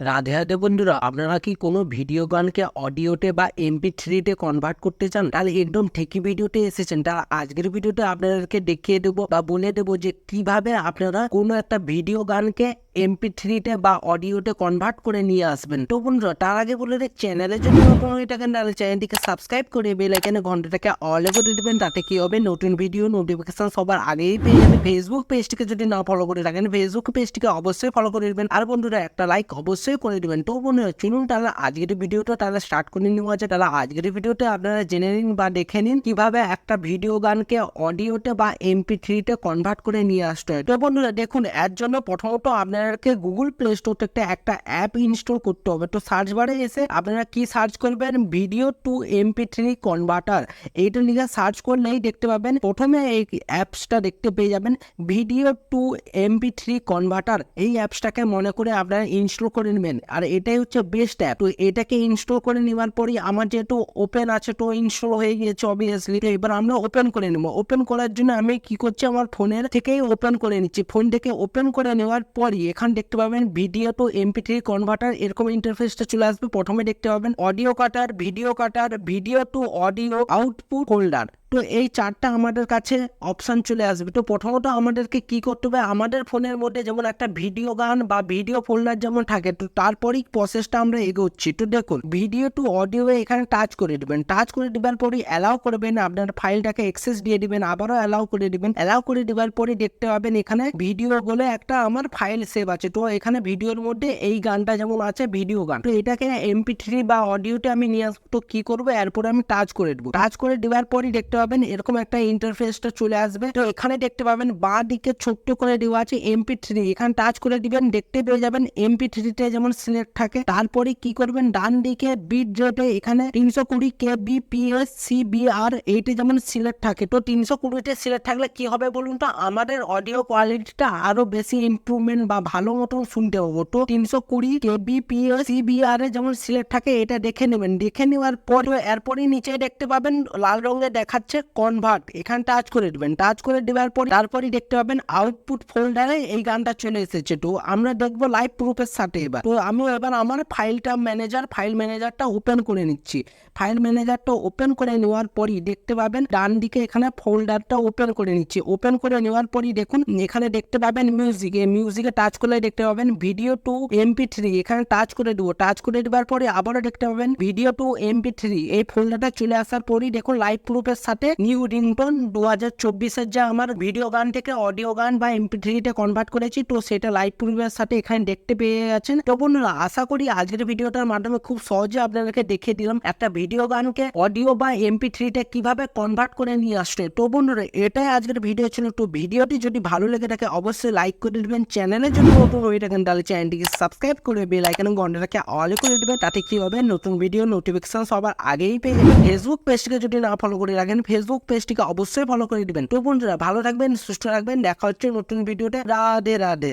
রাধে রাধে বন্ধুরা, আপনারা কি কোনো ভিডিও গানকে অডিওতে বা এমপি থ্রিতে কনভার্ট করতে চান? তাহলে একদম ঠিকই ভিডিওতে এসেছেন। তাহলে আজকের ভিডিওতে আপনাদেরকে দেখিয়ে দেবো বা বলে দেবো যে কীভাবে আপনারা কোনো একটা ভিডিও গানকে এমপি থ্রিতে বা অডিওতে কনভার্ট করে নিয়ে আসবেন। তো বন্ধুরা, তার আগে বলে দেখ চ্যানেলের জন্য নতুন হয়ে থাকেন, তাহলে চ্যানেলটিকে সাবস্ক্রাইব করে বেল আইকনে ঘন্টাটাকে অলে করে দেবেন, তাতে কি হবে? নতুন ভিডিও নোটিফিকেশন সবার আগেই পেয়ে যাবেন। ফেসবুক পেজটিকে যদি না ফলো করে থাকেন ফেসবুক পেজটিকে অবশ্যই ফলো করে দেবেন। আর বন্ধুরা, একটা লাইক অবশ্যই করে দেবেন। তো বন্ধুরা, চলুন তাহলে আজকের ভিডিওটা তাহলে স্টার্ট করে নেওয়া আছে তাহলে আজকের ভিডিওতে আপনারা জেনে নিন বা দেখে নিন কীভাবে একটা ভিডিও গানকে অডিওতে বা এমপি থ্রিতে কনভার্ট করে নিয়ে আসতে হয়। তো বন্ধুরা, দেখুন, এর জন্য প্রথমত আপনাদেরকে গুগল প্লে স্টোর থেকে একটা অ্যাপ ইনস্টল করতে হবে। তো সার্চ বারে এসে আপনারা কি সার্চ করবেন? Video to MP three converter এইটা লিখে সার্চ করলেই দেখতে পাবেন। প্রথমে এই অ্যাপসটা দেখতে পেয়ে যাবেন। Video to MP three converter এই অ্যাপসটাকে মনে করে আপনারা ইনস্টল করে নেবেন। আর এটাই হচ্ছে বেস্ট অ্যাপ তো এটাকে ইনস্টল করে নেওয়ার পরই আমার যেহেতু ওপেন আছে, তো ইনস্টল হয়ে গিয়েছে অবভিয়াসলি তো এবার আমরা ওপেন করে নেব। ওপেন করার জন্য আমি কি করছি? আমার ফোনের থেকেই ওপেন করে নিচ্ছি। ফোন থেকে ওপেন করে নেওয়ার পরই এখানে দেখতে পাবেন video to MP three converter এরকম ইন্টারফেসটা চলে আসবে। প্রথমে দেখতে পাবেন audio cutter video cutter video to audio output folder তো এই চারটা আমাদের কাছে অপশান চলে আসবে। তো প্রথমত আমাদেরকে কি করতে হবে? আমাদের ফোনের মধ্যে যেমন একটা ভিডিও গান বা ভিডিও ফোল্ডার যেমন থাকে, তো তারপরেই প্রসেসটা আমরা এগোচ্ছি। তো দেখুন ভিডিও টু অডিও এখানে টাচ করে দিবেন। টাচ করে দেবার পরেই অ্যালাউ করবেন, আপনার ফাইলটাকে অ্যাক্সেস দিয়ে দিবেন, আবারও অ্যালাউ করে দিবেন। অ্যালাউ করে দেওয়ার পরে দেখতে পাবেন এখানে ভিডিও বলে একটা আমার ফাইল সেভ আছে। তো এখানে ভিডিওর মধ্যে এই গানটা যেমন আছে ভিডিও গান। তো এটাকে এমপি থ্রি বা অডিওতে আমি নিয়ে আসব। তো কি করব? এরপরে আমি টাচ করে দেবো। টাচ করে দেওয়ার পরই দেখতে পাবেন, এরকম একটা ইন্টারফেসটা চলে আসবে। তো এখানে দেখতে পাবেন বাঁ দিকে ছোট্ট করে দেওয়া আছে এমপি থ্রি এখানে টাচ করে দিবেন, দেখতে পেয়ে যাবেন এমপি থ্রিতে যেমন সিলেক্ট থাকে। তারপরে কি করবেন ডান দিকে বিট রেটে এখানে তিনশো কুড়ি K B P S C B R এইটি যেমন সিলেক্ট থাকে। তো তিনশো কুড়িতে সিলেক্ট থাকলে কি হবে বলুন তো? আমাদের অডিও কোয়ালিটিটা আরও বেশি ইমপ্রুভমেন্ট বা ভালো মতন শুনতে পাবো। তো তিনশো কুড়ি K B P S C B R যেমন সিলেক্ট থাকে, এটা দেখে নেবেন। দেখে নেওয়ার পর, এরপরই নিচে দেখতে পাবেন, লাল রঙে দেখাচ্ছে কনভার্ট এখানে টাচ করে দেবেন। টাচ করে দেওয়ার পর তারপরই দেখতে পাবেন আউটপুট ফোল্ডারে এই গানটা চলে এসেছে। তো আমরা দেখব লাইভ প্রুফের সাথে এবার। তো আমি এবার আমার ফাইলটা ম্যানেজার ফাইল ম্যানেজারটা ওপেন করে নিচ্ছি। ফাইল ম্যানেজারটা ওপেন করে নেওয়ার পরই দেখতে পাবেন ডান দিকে এখানে ফোল্ডারটা ওপেন করে নিচ্ছি। ওপেন করে নেওয়ার পরই দেখুন, এখানে দেখতে পাবেন মিউজিক এই মিউজিকে টাচ করলে দেখতে পাবেন ভিডিও টু এমপি থ্রি এখানে টাচ করে দেবো। টাচ করে দেওয়ার পরে আবারও দেখতে পাবেন ভিডিও টু এমপি থ্রি এই ফোল্ডারটা চলে আসার পরই দেখুন লাইভ প্রুফের সাথে নিউ রিংটোন দু হাজার চব্বিশের যা আমার ভিডিও গান থেকে অডিও গান বা এমপি থ্রিতে কনভার্ট করেছি, তো সেটা লাইভ প্রুফের সাথে এখানে দেখতে পেয়ে যাচ্ছেন তো বন্ধুরা, আশা করি আজকের ভিডিওটার মাধ্যমে খুব সহজে আপনাদেরকে দেখিয়ে দিলাম একটা ভিডিও গানকে অডিও বা এমপি থ্রিতে কীভাবে কনভার্ট করে নিয়ে আসছে। তো বন্ধুরা, এটাই আজকের ভিডিও ছিল। তো ভিডিওটি যদি ভালো লেগে থাকে, অবশ্যই লাইক করে দেবেন। চ্যানেলের জন্য নতুন হয়ে থাকেন, তাহলে চ্যানেলটিকে সাবস্ক্রাইব করে বেল আইকন ঘন্টাটাকে অল করে দেবেন। তাতে কি হবে? নতুন ভিডিও নোটিফিকেশন সবার আগেই পেয়ে যাবেন। ফেসবুক পেজটিকে যদি না ফলো করে রাখেন ফেসবুক পেজটিকে অবশ্যই ফলো করে দিবেন তো বন্ধুরা, ভালো থাকবেন, সুস্থ রাখবেন দেখা হচ্ছে নতুন ভিডিওতে রাধে রাধে।